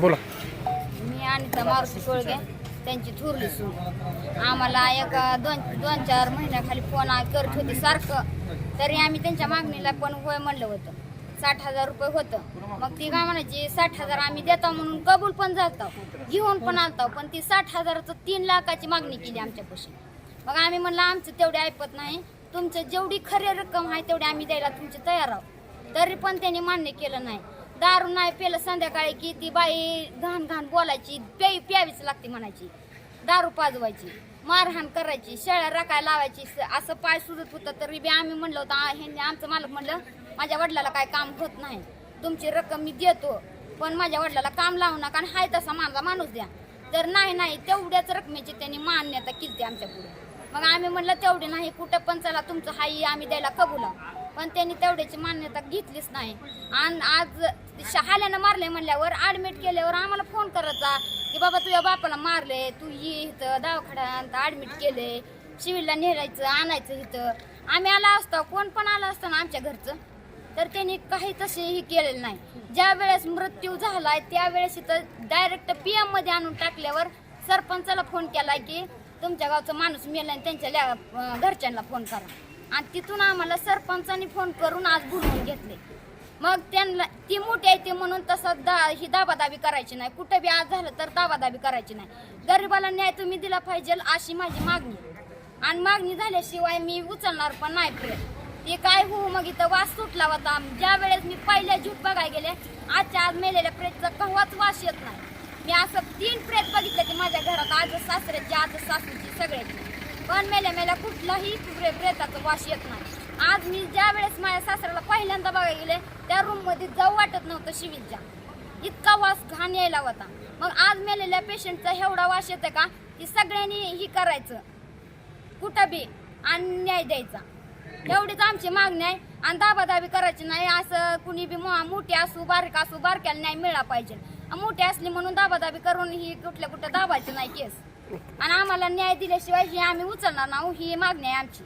बोला. मी आणि मारुती सोळगे त्यांची थोरली सून. आम्हाला एक दोन दोन चार महिन्याखाली फोन करत होती सारखं. तरी आम्ही त्यांच्या मागणीला पण होय म्हणलं होतं. साठ हजार रुपये होतं. मग ती काय म्हणायची साठ हजार आम्ही देतो म्हणून कबूल पण जातो घेऊन पण आलतो पण ती साठ हजाराचं तीन लाखाची मागणी केली आमच्यापाशी. मग आम्ही म्हणलं आमचं तेवढे ऐपत नाही. तुमचं जेवढी खरी रक्कम आहे तेवढी आम्ही द्यायला तुमचे तयार आहोत. तरी पण त्यांनी मान्य केलं नाही. दारू नाही पेलं संध्याकाळी की ती बाई घाण घाण बोलायची प्यावी प्यावीच लागते म्हणायची. दारू पाजवायची मारहाण करायची शेळ्या रकाय लावायची असं पाय सुजत होतं. तरी बी आम्ही म्हणलं होतं ह्यांनी आमचं मालक म्हणलं माझ्या वडिलाला काय काम होत नाही. तुमची रक्कम मी देतो पण माझ्या वडिलाला काम लावू नका आणि हाय तसा माझा माणूस द्या. तर नाही नाही तेवढ्याच रकमेची त्यांनी मान्यता केली आमच्या पुढे. मग आम्ही म्हणलं तेवढे नाही कुठं पण चला तुमचं हाई आम्ही द्यायला कबूल पण त्यांनी तेवढ्याची मान्यता घेतलीच नाही. आणि आज शहाल्यानं मारले म्हणल्यावर ॲडमिट केल्यावर आम्हाला फोन करायचा की बाबा तुझ्या बापाला मारले तू ये इथं दवाखान्यात ॲडमिट केले शिविरला नेहायचं आणायचं इथं. आम्ही आला असतो कोण पण आला असतं ना आमच्या घरचं. तर त्यांनी काही तसेही केलेलं नाही. ज्या वेळेस मृत्यू झालाय त्यावेळेस इथं डायरेक्ट पी एममध्ये आणून टाकल्यावर सरपंचाला फोन केलाय की तुमच्या गावचा माणूस मेला आणि त्यांच्या घरच्यांना फोन करा. आणि तिथून आम्हाला सरपंचानी फोन करून आज बोलवून घेतले. मग त्यांना ती मोठी आहे ते म्हणून तसं दा ही दाबादाबी करायची नाही. कुठं बी आज झालं तर दाबादाबी करायची नाही. गरिबाला न्याय तुम्ही दिला पाहिजे अशी माझी मागणी आणि मागणी झाल्याशिवाय मी उचलणार पण नाही प्रेत ते काय होऊ मग इथं वास सुटला होता. ज्या वेळेस मी पहिल्या झूट बघायला गेले आजच्या आज मेलेल्या प्रेतचा कव्हाच वास येत नाही. मी असं तीन प्रेत बघितले की माझ्या घरात आज सासऱ्याची आज सासूची सगळ्याची. पण मेल्या मेल्या कुठलाही प्रेताचा वास येत नाही. आज मी ज्या वेळेस माझ्या सासऱ्याला पहिल्यांदा बघायला गेले त्या रूममध्ये जाऊ वाटत नव्हतं शिवीच्या इतका वास घाण यायला होता. मग आज मेलेल्या पेशंटचा एवढा वास येतं का? की सगळ्यांनी ही करायचं. कुठं बी आणि न्याय द्यायचा. एवढीच आमची मागणी आहे. आणि दाबादाबी करायची नाही. असं कुणी बी मोठी असू बारीक असू बारक्याला न्याय मिळाला पाहिजे. आणि मोठी असली म्हणून दाबादाबी करून ही कुठल्या कुठं दाबायची नाही केस. आणि आम्हाला न्याय दिल्याशिवाय ही आम्ही उचलणार नाही. ही मागणी आहे आमची.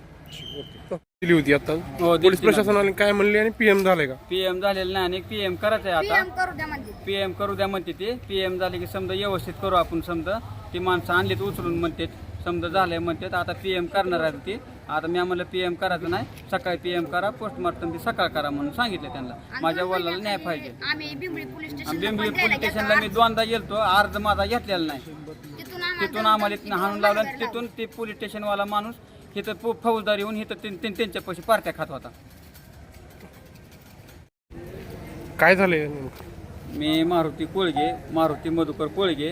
दिली होती आता. हो, पोलीस ना. प्रशासनाने काय म्हणले आणि पीएम झाले का? पीएम झालेलं नाही आणि पीएम करायचं आहे पीएम आता करू द्या म्हणजे पीएम करू द्या म्हणते ते. पीएम झाले की समजा व्यवस्थित करू आपण समजा. ती माणसं आणलीत उचलून म्हणते. समजा झालंय म्हणतात आता पीएम करणार आहे ती. आता मी आम्हाला पीएम करायचं नाही. सकाळी पीएम करा पोस्टमार्टम ती सकाळ करा म्हणून सांगितलं त्यांना. माझ्या वडिलाला न्याय पाहिजे. आम्ही बिंबळी पोलीस बेंबळी स्टेशनला मी दोनदा गेलतो. अर्ज माझा घेतलेला नाही. तिथून आम्हाला तिथून आम्हाला धमकी इथनं हाणून लावलं तिथून ते पोलीस स्टेशनवाला माणूस इथं फौ- फौजदार येऊन इथं त्यां- त्यां- त्यांच्या पैसे पार्ट्या खात होता. काय झाले मी मारुती कोळगे मारुती मधुकर कोळगे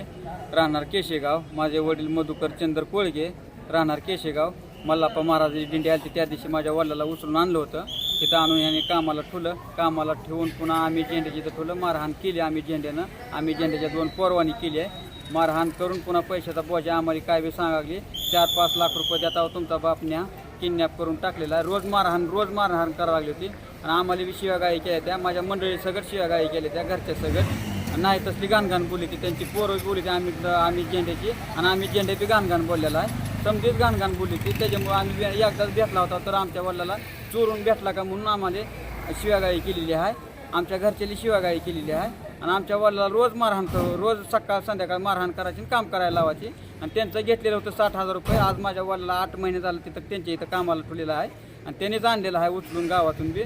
राहणार केशेगाव. माझे वडील मधुकर चंद्र कोळगे राहणार केशेगाव. मल्लाप्पा महाराजाची दिंडी आली त्या दिवशी माझ्या वडिलाला उचलून आणलं होतं. तिथं आणून याने कामाला ठुलं कामाला ठेवून पुन्हा आम्ही झेंड्याची इथं ठुलं मारहाण केली आम्ही झेंड्यानं. आम्ही झेंड्याच्या दोन परवानी केली आहे. मारहाण करून पुन्हा पैशाचा बोजा आम्हाला काय बी सांगागली चार पाच लाख रुपये देता तुमचा बापण्या किडनॅप करून टाकलेला आहे. रोज मारहाण रोज मारहाण करावी लागली होती. आणि आम्हाला बी शिवागाई केल्या त्या. माझ्या मंडळी सगळं शिवागाई केल्या त्या घरच्या सगळं. नाही तसली गाणगाण बोलली ती. त्यांची पोरं बोलली ती आम्ही आम्ही झेंड्याची. आणि आम्ही झेंडे बी गाणगाण बोललेला आहे. समजीत गाणगाण बोलली ती. त्याच्यामुळे आम्ही एकदाच भेटला होता तर आमच्या वडिलाला चोरून भेटला का म्हणून आम्हाला शिवागाई केलेली आहे. आमच्या घरच्याली शिवागाई केलेली आहे. आणि आमच्या वडिलाला रोज मारहाण करू रोज सकाळ संध्याकाळ मारहाण करायची आणि काम करायला लावायची. आणि त्यांचं घेतलेलं होतं साठ हजार रुपये. आज माझ्या वडिलाला आठ महिने झालं तिथं त्यांच्या इथं कामाला ठेवलेलं आहे. आणि त्यांनीच आणलेलं आहे उचलून गावातून बी.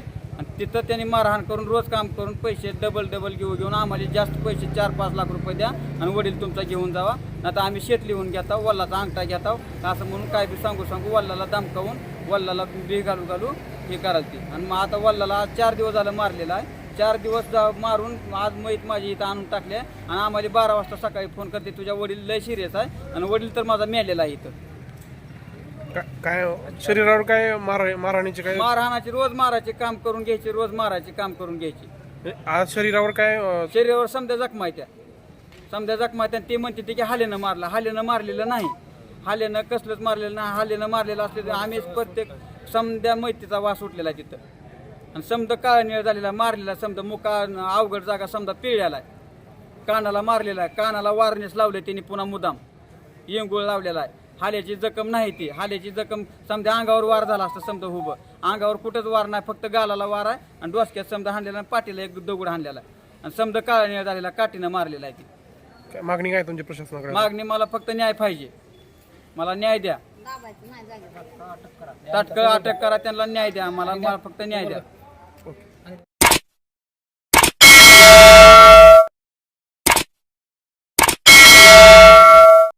तिथं त्यांनी मारहाण करून रोज काम करून पैसे डबल डबल घेऊ घेऊन आम्हाला जास्त पैसे चार पाच लाख रुपये द्या आणि वडील तुमचा घेऊन जावा. आता आम्ही शेत लिहून घेता वल्लाचा अंगठा घेता. असं म्हणून काय बी सांगू सांगू वल्लाला धमकावून वल्लाला बी घालू घालू हे करायला ती आणि मग आता वल्लाला आज चार दिवस झालं मारलेला आहे. चार दिवस जा मारून आज मैत माझी इथं आणून टाकले आणि आम्हाला बारा वाजता सकाळी फोन करते तुझ्या वडील लय सिरियस आहे. आणि वडील तर माझा मेलेला आहे इथं. का- काय शरीरावर काय मार मारहाणीचे काय मारहाणाची रोज मारायचे काम करून घ्यायचे रोज मारायचे काम करून घ्यायचे. आज शरीरावर काय अं, शरीरावर समजा जखमा आहे त्या. समजा जखमा आहे त्या ते म्हणते ते की हालेनं मारलं. हालेनं मारलेलं नाही. हालेनं कसलंच मारलेलं नाही. हालेनं मारलेलं असले तर आम्हीच प्रत्येक समद्या मैतीचा वास उठलेला आहे तिथं. आणि समजा काळ निळ झालेला मारलेला समजा मुका अवघड जागा समजा पिळलेला आहे. कानाला मारलेला आहे. कानाला वारनेस लावले त्यांनी पुन्हा मुदाम. येंगुळ लावलेला आहे. हाल्याची जखम नाही ती. हाल्याची जखम समजा अंगावर वार झाला असतं समजा उभं अंगावर कुठंच वार नाही फक्त गालाला वार आहे आणि डोसक्यात समजा हाणलेला आणि पाठीला एक दगड हाणलेला आहे. आणि समजा काळा निळ झालेला काठीनं मारलेला आहे ती. काय मागणी काय तुमच्या प्रशासनाकडे? मागणी मला फक्त न्याय पाहिजे. मला न्याय द्या. दाबायचं नाही जागेवर. तात्काळ अटक करा त्यांना न्याय द्या. मला मला फक्त न्याय द्या.